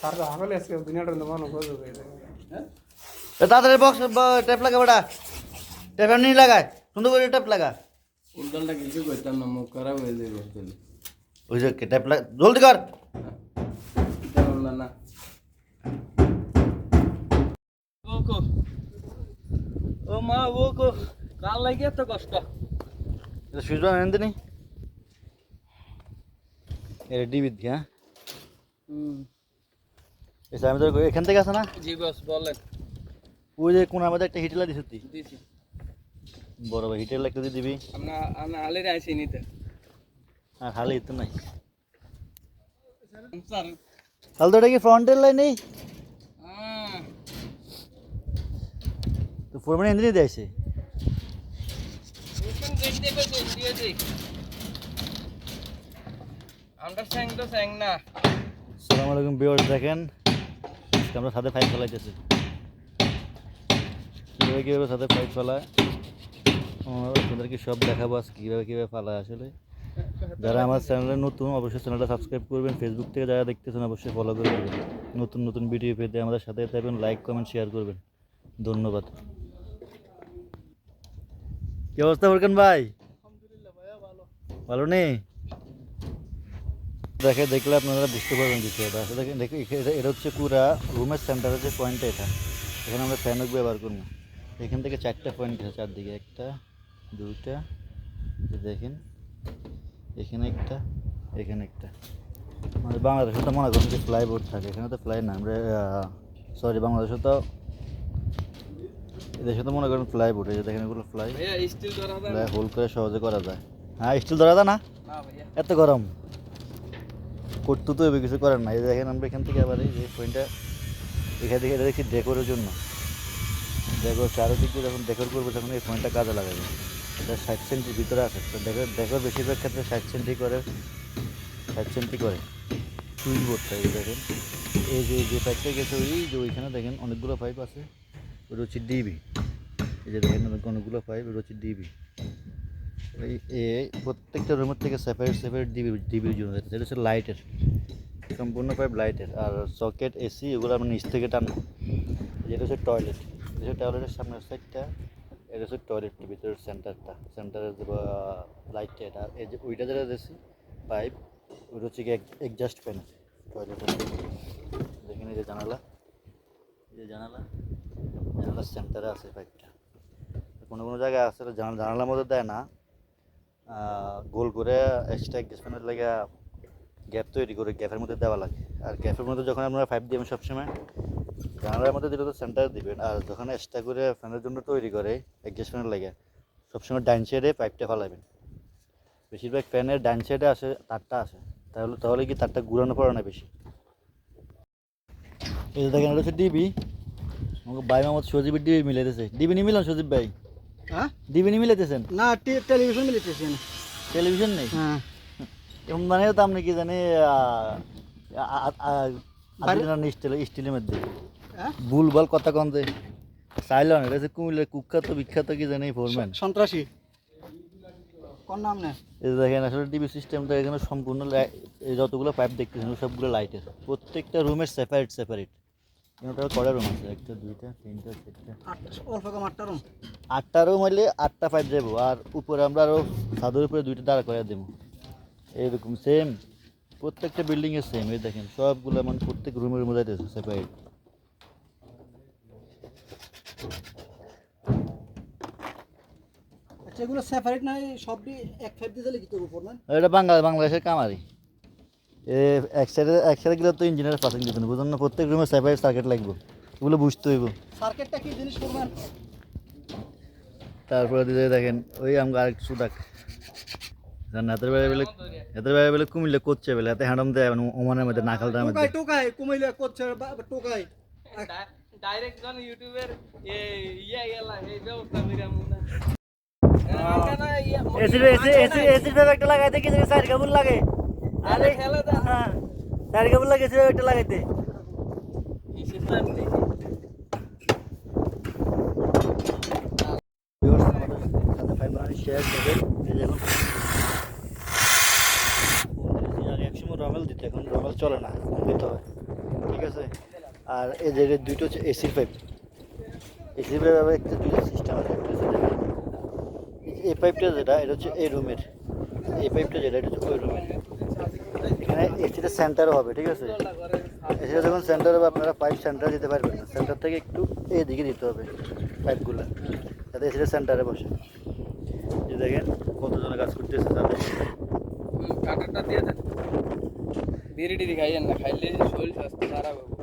তার তো হাগলে আজকে দুনিয়াটার মনে করবে এ তাড়াতাড়ি বক্স টেপ লাগা বেটা টেপ এমনি লাগায় সুন্দর করে টেপ লাগা উল্টালটা কিছু করতাম না মুখ খারাপ হয়ে যাবে তাহলে ওই যে টেপ লাগা জলদি কর এটা বললাম না ওকো ও মা ওকো কাল লাগে এত কষ্ট এটা সুইচ বান এনে দিনি এটা ডিবিত হ্যাঁ হুম এখান থেকে আসে না? জি বস বলেন। ওই যে কোনার মধ্যে একটা হিটেলা দিস তুই। দিছি। বড় ভাই হিটেলা একটা দিয়ে দিবি। আমরা আমরা আলে আইছি নিতে। আর হালে তো নাই। তাহলে তো এটা কি ফ্রন্টের লাইন নেই তো মানে এনে দিয়ে আসে ওখান দেখি দেখো দিয়ে দিই। আমরা স্যাং তো স্যাং না সালাম আলাইকুম দেখেন। আজকে আমরা সাথে ফাইভ ফেলাইতেছি কীভাবে কীভাবে সাথে ফাইভ ফেলায় আপনাদেরকে সব দেখাবো আজকে কীভাবে কীভাবে ফেলায় আসলে। যারা আমার চ্যানেলে নতুন অবশ্যই চ্যানেলটা সাবস্ক্রাইব করবেন। ফেসবুক থেকে যারা দেখতেছেন অবশ্যই ফলো করবেন নতুন নতুন ভিডিও পেতে আমাদের সাথে থাকবেন। লাইক কমেন্ট শেয়ার করবেন। ধন্যবাদ। কি অবস্থা ফোরকান ভাই? ভালো নেই? দেখে দেখলে আপনারা বুঝতে পারবেন বিষয়টা। আসলে দেখেন দেখে এটা- এটা হচ্ছে পুরা রুমের সেন্টারের যে পয়েন্টটা এটা। এখানে আমরা ফ্যানক ব্যবহার করব। এখান থেকে চারটা পয়েন্ট আছে চারদিকে। একটা দুইটা দেখেন এখানে একটা এখানে একটা। আমাদের বাংলাদেশে তো মনে করুন যে ফ্লাই বোর্ড থাকে এখানে তো ফ্লাই না। আমরা সরি বাংলাদেশে তো এদেশে তো মনে করেন ফ্লাই বোর্ড এই যে দেখেন এগুলো ফ্লাই হোল করে সহজে করা যায়। হ্যাঁ স্টিল ধরা যায় না? এত গরম। করতে তো হবে কিছু করার নাই। দেখেন আমরা এখান থেকে আবার এই যে পয়েন্টটা এখান থেকে এটা দেখছি ডেকোরের জন্য। ডেকোর চারিদিক দিয়ে যখন ডেকোর করব তখন এই পয়েন্টটা কাজে লাগাবে। এটা ষাট সেন্টির ভিতরে তো ডেকোর ডেকোর বেশিরভাগ ক্ষেত্রে ষাট সেন্টি করে, ষাট সেন্টি করে। সুইচ বোর্ডটা এই দেখেন। এই যে যে পাইপটা গেছে ওই যে ওইখানে দেখেন অনেকগুলো পাইপ আছে ওটা হচ্ছে ডিবি এই যে দেখেন অনেকগুলো পাইপ হচ্ছে ডিবি এই প্রত্যেকটা রুমের থেকে সেপারেট সেপারেট ডিবি ডিবির জন্য হচ্ছে লাইটের সম্পূর্ণ পাইপ লাইটের আর সকেট এসি এগুলো আমরা নিচ থেকে টানবো। যেটা হচ্ছে টয়লেট হচ্ছে টয়লেটের সামনের সাইডটা এটা হচ্ছে টয়লেটের ভিতরের সেন্টারটা সেন্টারের লাইটটা এটা। আর এই যে ওইটা যেটা দিয়েছি পাইপ ওইটা হচ্ছে কি এক্সাস্ট ফ্যান টয়লেটের এই যে জানালা। এই যে জানালা। জানালার সেন্টারে আছে পাইপটা কোনো কোনো জায়গায় আছে জানা জানালার মধ্যে দেয় না। গোল করে এক্সট্রা গ্যাসফ্যানের লাগে গ্যাপ তৈরি করে গ্যাপের মধ্যে দেওয়া লাগে। আর গ্যাপের মধ্যে যখন আপনারা ফাইভ দিবেন সবসময়, জানালার মধ্যে দিলে তো সেন্টারে দিবেন। আর যখন এক্সট্রা করে ফ্যানের জন্য তৈরি করে গ্যাস ফ্যানের লাগে, সবসময় ডাইন সাইডে পাইপটা ফালাবেন। বেশিরভাগ ফ্যানের ডাইন সাইডে আসে, তারটা আসে। তাহলে তাহলে কি তারটা ঘুরানো পড়ে না বেশি? এই দেখেন, এটা হচ্ছে ডিবি আমাকে ভাই মোহাম্মদ সজীবের ডিবি মিলাইতেছে। ডিবি নিয়ে মিলাম সজীব ভাই? হ্যাঁ? ডিবি নিয়ে মিলাইতেছেন? না টেলিভিশন মিলিতেছে টেলিভিশন নেই? হ্যাঁ। মানে তো আপনি কি জানি স্টিল স্টিলের মধ্যে। হ্যাঁ? ভুল ভালো কথা কন যে এটা কুমিল্লার কুখ্যাত বিখ্যাত কি জানি ফোরম্যান। সন্ত্রাসী। কোন নাম না এই দেখেন আসলে টিভি সিস্টেমটা এখানে সম্পূর্ণ যতগুলো পাইপ দেখতেছেন সবগুলো লাইটের প্রত্যেকটা রুমের সেপারেট সেপারেট কটা রুম আছে একটা দুইটা তিনটা চারটা। অল্প কম আটটা রুম আটটা রুম হইলে আটটা পাইপ আর উপরে আমরা আরও ছাদের উপরে দুইটা দাঁড়া করে দেবো। এইরকম সেম প্রত্যেকটা বিল্ডিংয়ে সেম এই দেখেন সবগুলো মানে প্রত্যেক রুমের মধ্যে যাইতেছে সেপারেট আচ্ছা এগুলো সেপারেট নাই সবটি এক ফাইভ দিয়ে দিলে উপর না? এটা বাংলা বাংলাদেশের কামারি। এক সাইডে এক সাইডে গেলে তো ইঞ্জিনিয়ার পাসিং দিতেন বুঝুন না প্রত্যেক রুমে সেপারেট সার্কিট লাগবে এগুলো বুঝতে হইব সার্কিটটা কি জিনিস করবেন তারপরে দিতে দেখেন ওই আমাকে আরেক সুদাক হাতের বেড়ে বেলে হাতের বেড়ে বেলে কুমিল্লে করছে বেলে হাতে হ্যাঁডম দেয় মানে ওমানের মধ্যে নাকালটার মধ্যে টোকাই টোকাই কুমিল্লা করছে বা ডাইরেক্ট জন ইউটিউবের ইয়া গেলা এই ব্যবস্থা কইরা মুনা এসি এসি এসি এসি একটা লাগাইতে কি জানি সাইড কেবল লাগে আরে খেলা দা। হ্যাঁ সাইড কেবল লাগে এসি একটা লাগাইতে। শেয়ার আগে একসময় রমেল দিত এখন রমেল চলে না দিতে হয় ঠিক আছে আর যে দুটো হচ্ছে এসির পাইপ এসির পাইপ আবার একটা দুটো সিস্টেম আছে একটা এই পাইপটা যেটা, এটা হচ্ছে এই রুমের এই পাইপটা যেটা, এটা হচ্ছে ওই রুমের এখানে এসিটা সেন্টারও হবে, ঠিক আছে? এসিটা যখন সেন্টার হবে, আপনারা পাইপ সেন্টার দিতে পারবেন না। সেন্টার থেকে একটু এদিকে দিতে হবে পাইপগুলো যাতে এসিটা সেন্টারে বসে। যে দেখেন, কতজন কাজ করতেছে তাদের কাটাটা দিয়ে দেন। বিড়ি টিড়ি খাইয়েন না, খাইলে শরীর স্বাস্থ্য খারাপ হবে।